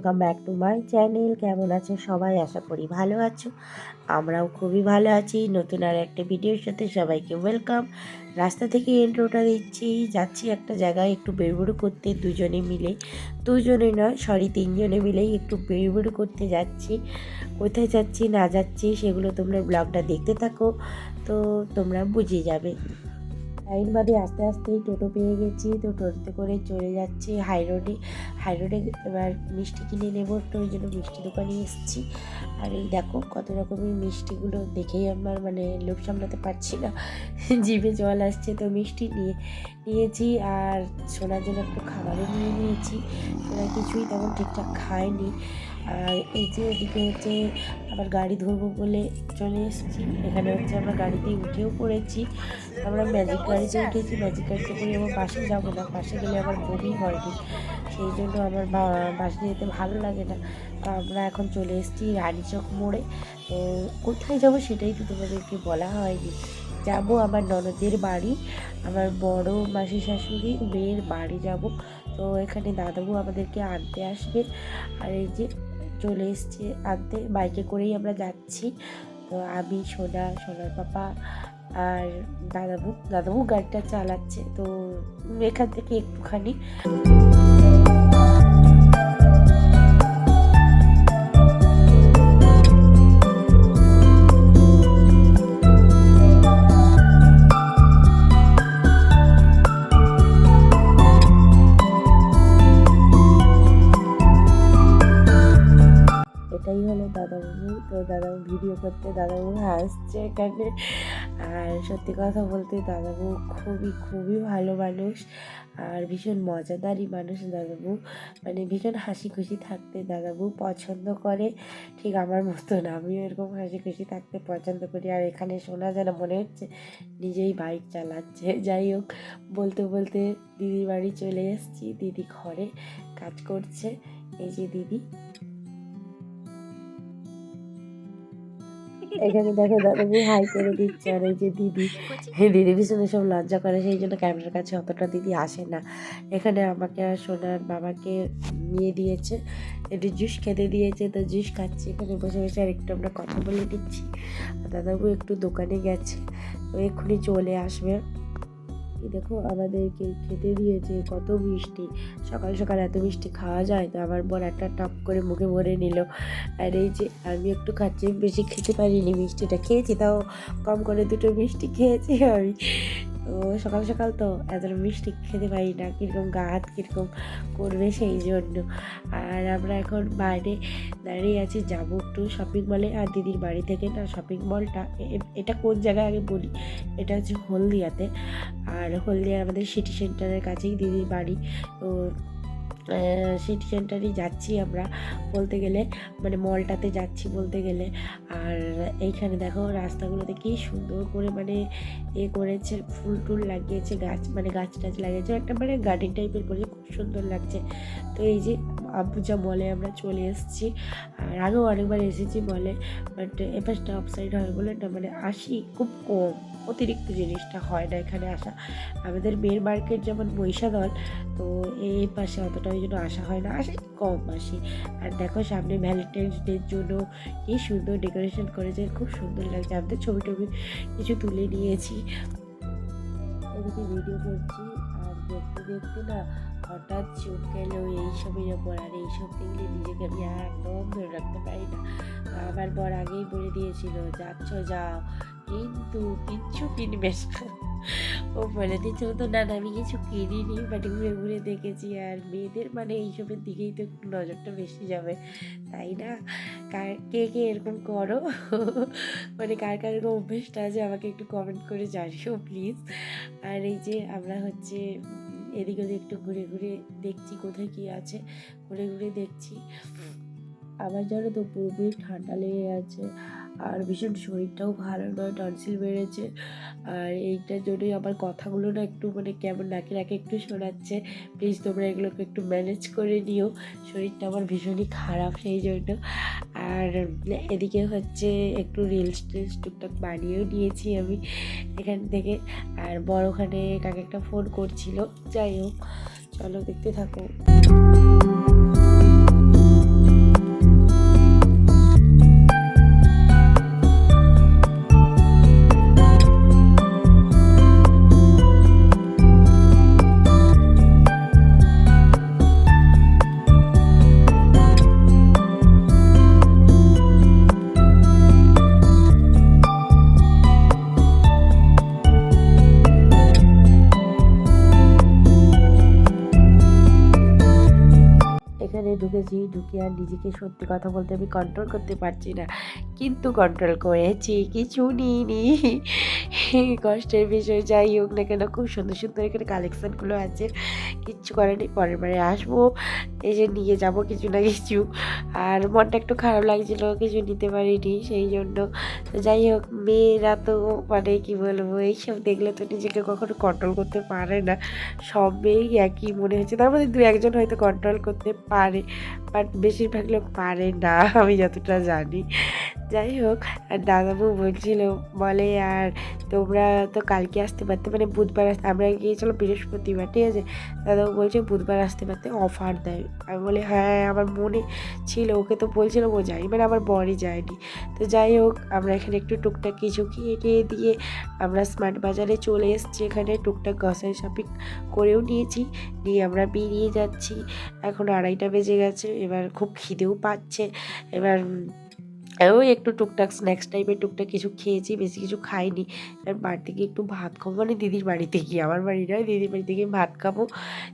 Welcome back to my channel কেমন আছো সবাই? আশা করি ভালো আছো। আমরাও খুবই ভালো আছি। নতুন আর একটা ভিডিওর সাথে সবাইকে ওয়েলকাম রাস্তা থেকে এন্ট্রোটা দিচ্ছি। যাচ্ছি একটা জায়গায় একটু বেড়বুড়ো করতে, দুজনে মিলে। দুজনে নয় সরি তিনজনে মিলেই একটু বেড়বুড়ো করতে যাচ্ছি। কোথায় যাচ্ছি, না যাচ্ছি, সেগুলো তোমরা ব্লগটা দেখতে থাকো। তো তোমরা বুঝে যাবে। লাইন বাদে আস্তে আস্তেই টোটো পেয়ে গেছি। তো টোটোতে করে চলে যাচ্ছি হাই রোডে হাই রোডে এবার মিষ্টি কিনে নেব তো ওই জন্য মিষ্টি দোকানে এসেছি। আর এই দেখো কত রকমের মিষ্টিগুলো দেখেই আমার মানে লোভ সামলাতে পারছি না। জিভে জল আসছে তো মিষ্টি নিয়ে, নিয়েছি আর সোনার জন্য একটু খাবারও নিয়ে নিয়েছি। সোনা কিছুই তেমন ঠিকঠাক খায়নি। আর এই যে এদিকে হচ্ছে আবার গাড়ি ধরবো বলে চলে এসেছি। এখানে হচ্ছে আমরা গাড়িতে উঠেও পড়েছি। আমরা ম্যাজিক গাড়িতে উঠেছি ম্যাজিক গাড়িতে করে আমার বাসে যাব না। বাসে গেলে আমার বমি হয়নি সেই জন্য আমার বাসে যেতে ভালো লাগে না। তো আমরা এখন চলে এসেছি রানীচক মোড়ে। তো কোথায় যাব সেটাই তো তোমাদেরকে বলা হয়নি। যাব আমার ননদের বাড়ি, আমার বড় মাসি শাশুড়ি মেয়ের বাড়ি যাব। তো এখানে দাদাবু আমাদেরকে আনতে আসবে। আর এই যে চলে এসছে আনতে। বাইকে করেই আমরা যাচ্ছি। তো আমি, সোনা, সোনার পাপা আর দাদাবু। দাদাবু গাড়িটা চালাচ্ছে। তো এখান থেকে একটুখানি। দাদাবু ভিডিও করতে দাদাবু হাসছে এখানে। আর সত্যি কথা বলতে দাদাবু খুবই খুবই ভালো মানুষ আর ভীষণ মজাদারই মানুষ দাদাবু। মানে ভীষণ হাসি খুশি থাকতে দাদাবু পছন্দ করে। ঠিক আমার মতন আমিও এরকম হাসি খুশি থাকতে পছন্দ করি। আর এখানে শোনা যেন মনে হচ্ছে নিজেই বাইক চালাচ্ছে। যাই হোক, বলতে বলতে দিদির বাড়ি চলে এসেছি। দিদি ঘরে কাজ করছে। এই যে দিদি এখানে দেখো দাদাবু হাই করে দিচ্ছে আর এই যে দিদি। দিদি পিছনে সব লজ্জা করে, সেই জন্য ক্যামেরার কাছে অতটা দিদি আসে না। এখানে আমাকে আর সোনার বাবাকে নিয়ে দিয়েছে। একটু জুস খেতে দিয়েছে, তো জুস খাচ্ছি। এখানে বসে বসে আর একটু আমরা কথা বলে দিচ্ছি দাদাবু একটু দোকানে গেছে ও এক্ষুনি চলে আসবে। দেখো আমাদেরকে খেতে দিয়েছে, কত মিষ্টি। সকাল সকাল এত মিষ্টি খাওয়া যায় তো আমার বর একটা টপ করে মুখে ভরে নিল। আর এই যে আমি একটু খাচ্ছি, বেশি খেতে পারিনি মিষ্টিটা। খেয়েছি তাও কম করে দুটো মিষ্টি খেয়েছি আমি। তো সকাল সকাল তো এত মিষ্টি খেতে পারি না, কীরকম গাত কীরকম করবে সেই জন্য। আর আমরা এখন বাইরে দাঁড়িয়ে আছি, যাব একটু শপিং মলে আর দিদির বাড়ি থেকে না শপিং মলটা এটা কোন জায়গায় আগে বলি? এটা হচ্ছে হলদিয়াতে। আর হলদিয়া আমাদের সিটি সেন্টারের কাছেই দিদির বাড়ি। তো সিটি সেন্টারই যাচ্ছি আমরা বলতে গেলে। মানে মলটাতে যাচ্ছি বলতে গেলে। আর এইখানে দেখো রাস্তাগুলোতে কি সুন্দর করে মানে এ করেছে, ফুল টুল লাগিয়েছে, গাছ মানে গাছ টাছ লাগিয়েছে। একটা মানে গার্ডেন টাইপের করেছে, খুব সুন্দর লাগছে। তো এই যে আম্বুজা মলে আমরা চলে এসেছি। আর আগেও অনেকবার এসেছি মলে বাট এপাশটা অফসাইড হয় বলে না মানে আসি খুব কম। অতিরিক্ত জিনিসটা হয় না এখানে আসা। আমাদের মেয়ের মার্কেট যেমন মহিষাদল তো এই পাশে অতটা ওই জন্য আসা হয় না। আসে কম আসি। আর দেখো সামনে ভ্যালেন্টাইন্স ডের জন্য কি সুন্দর ডেকোরেশন করেছে, খুব সুন্দর লাগছে। আমাদের ছবি টবি কিছু তুলে নিয়েছি। এদিকে ভিডিও করছি। দেখতে দেখতে না হঠাৎ চোখ গেল এইসবের ওপর। আর এইসব দেখলে নিজেকে আমি একদম ধরে রাখতে পারি না। আমার বর আগেই বলে দিয়েছিল, যাচ্ছ, যাও। কিন্তু কিচ্ছু কিনবে না। ও বলে দিচ্ছিল তো না না আমি কিছু কিনিনি বাট ঘুরে ঘুরে দেখেছি, আর মেয়েদের মানে এইসবের দিকেই তো একটু নজরটা বেশি যাবে, তাই না? কার, কে কে এরকম করো? মানে কার কার এরকম অভ্যেসটা আছে, আমাকে একটু কমেন্ট করে জানিও প্লিজ আর এই যে আমরা হচ্ছে এদিক ওদিক একটু ঘুরে ঘুরে দেখছি, কোথায় কী আছে, ঘুরে ঘুরে দেখছি। আমার জানো তো পুরোপুরি ঠান্ডা লেগে আছে আর ভীষণ শরীরটাও ভালো নয় টনসিল বেড়েছে। আর এইটার জন্যই আমার কথাগুলো না একটু মানে কেমন নাকে নাকে একটু শোনাচ্ছে। প্লিজ তোমরা এগুলোকে একটু ম্যানেজ করে নিও। শরীরটা আমার ভীষণই খারাপ সেই জন্য। আর এদিকে হচ্ছে একটু রিলস টিলস টুকটাক বানিয়েও নিয়েছি আমি এখান থেকে। আর বড় ওখানে কাকে একটা ফোন করছিল। যাই হোক, চলো দেখতে থাকো। ঢুকেছি, ঢুকে আর নিজেকে সত্যি কথা বলতে আমি কন্ট্রোল করতে পারছি না। কিন্তু কন্ট্রোল করেছি, কিছু নিইনি। কষ্টের বিষয়, যাই হোক না কেন, খুব সুন্দর সুন্দর এখানে কালেকশানগুলো আছে। কিচ্ছু করেনি পরের বারে আসব। যে নিয়ে যাব কিছু না কিছু। আর মনটা একটু খারাপ লাগছিল, কিছু নিতে পারিনি, সেই জন্য। যাই হোক, মেয়েরা তো মানে কী বলব, এইসব দেখলে তো নিজেকে কখনো কন্ট্রোল করতে পারে না। সব মেয়েই একই মনে হচ্ছে। তার মধ্যে দু একজন হয়তো কন্ট্রোল করতে পারে వాడి বাট বেশিরভাগ লোক পারে না, আমি যতটা জানি। যাই হোক, আর দাদাবু বলছিল, বলে, আর তোমরা তো কালকে আসতে পারতে মানে বুধবার আসতে, আমরা গিয়েছিলাম বৃহস্পতিবার, ঠিক আছে? দাদাবু বলছে, বুধবার আসতে পারতে অফার দেয়। আমি বলি হ্যাঁ আমার মনে ছিল, ওকে তো বলছিল, ও যাই মানে আমার বরই যায়নি। তো যাই হোক, আমরা এখানে একটু টুকটাক কিছু কিনে দিয়ে আমরা স্মার্ট বাজারে চলে এসেছি, এখানে টুকটাক গ্রসারি শপিং করেও নিয়েছি। নিয়ে আমরা বেরিয়ে যাচ্ছি, এখন আড়াইটা বেজে গেছে এবার খুব খিদেও পাচ্ছে। এবার ওই একটু টুকটাক স্ন্যাক্স টাইপের টুকটাক কিছু খেয়েছি, বেশি কিছু খাইনি। এবার বাড়ি থেকে একটু ভাত খাব। মানে দিদির বাড়িতে গিয়ে, আমার বাড়ি নয়, দিদির বাড়িতে গিয়ে ভাত খাব।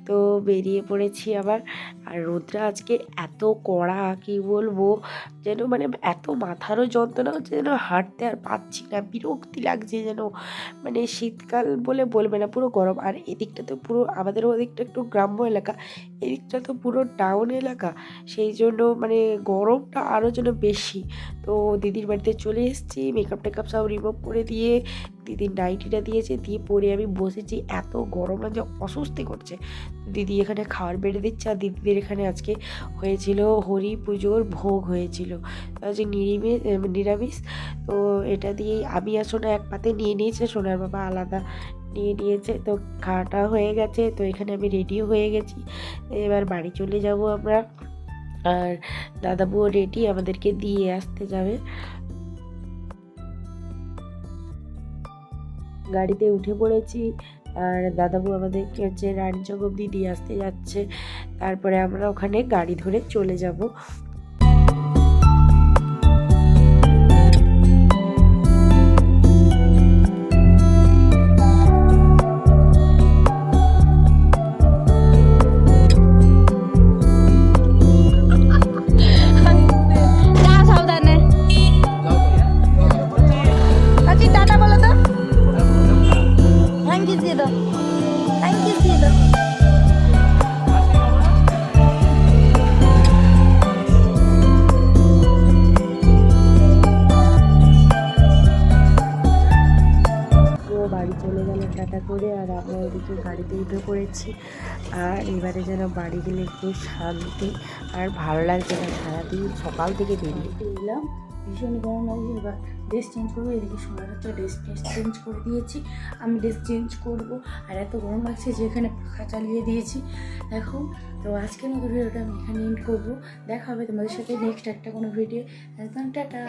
তো বেরিয়ে পড়েছি আবার। আর রোদটা আজকে এত কড়া, কি বলব? যেন মানে এত মাথারও যন্ত্রণা হচ্ছে, যেন হাঁটতে আর পাচ্ছি না। বিরক্তি লাগছে যেন। মানে শীতকাল বলে বলবে না, পুরো গরম। আর এদিকটা তো পুরো, আমাদের ওদিকটা একটু গ্রাম্য এলাকা। এদিকটা তো পুরো টাউন এলাকা, সেই জন্য মানে গরমটা আরও যেন বেশি। তো দিদির বাড়িতে চলে এসেছি মেকআপ টেকআপ সব রিমুভ করে দিয়ে দিদির নাইটিটা দিয়েছে, দিয়ে পরে আমি বসেছি, এত গরম লাগছে, অস্বস্তি করছে। দিদি এখানে খাবার বেড়ে দিচ্ছে আর দিদিদের এখানে আজকে হয়েছিল হরি পুজোর ভোগ হয়েছিল। যে নিরামিষ নিরামিষ, তো এটা দিয়ে আমি আর সোনা এক পাতে নিয়ে নিয়েছে সোনার বাবা আলাদা নিয়ে নিয়েছে তো খাওয়াটা হয়ে গেছে, তো এখানে আমি রেডিও হয়ে গেছি। এবার বাড়ি চলে যাব আমরা। আর দাদাবুও রেডি আমাদেরকে দিয়ে আসতে যাবে। গাড়িতে উঠে পড়েছি। আর দাদাবু আমাদেরকে হচ্ছে রানীচক অব্দি দিয়ে আসতে যাচ্ছে। তারপরে আমরা ওখানে গাড়ি ধরে চলে যাব। ওদিকে গাড়িতে উঠে পড়েছি। আর এবারে যেন বাড়ি গেলে একটু শান্তি আর ভালো লাগছে না, সারাদিন সকাল থেকে বেরিয়ে এলাম ভীষণ গরম লাগছে, এবার ড্রেস চেঞ্জ করব, এদিকে সোনার হচ্ছে ড্রেস ড্রেস চেঞ্জ করে দিয়েছি। আমি ড্রেস চেঞ্জ করব, আর এত গরম লাগছে যে এখানে পাখা চালিয়ে দিয়েছি। দেখো, তো আজকের মতো ভিডিওটা আমি এখানে এন্ড করব। দেখা হবে তোমাদের সাথে নেক্সট একটা কোনো ভিডিও একদম টাটা।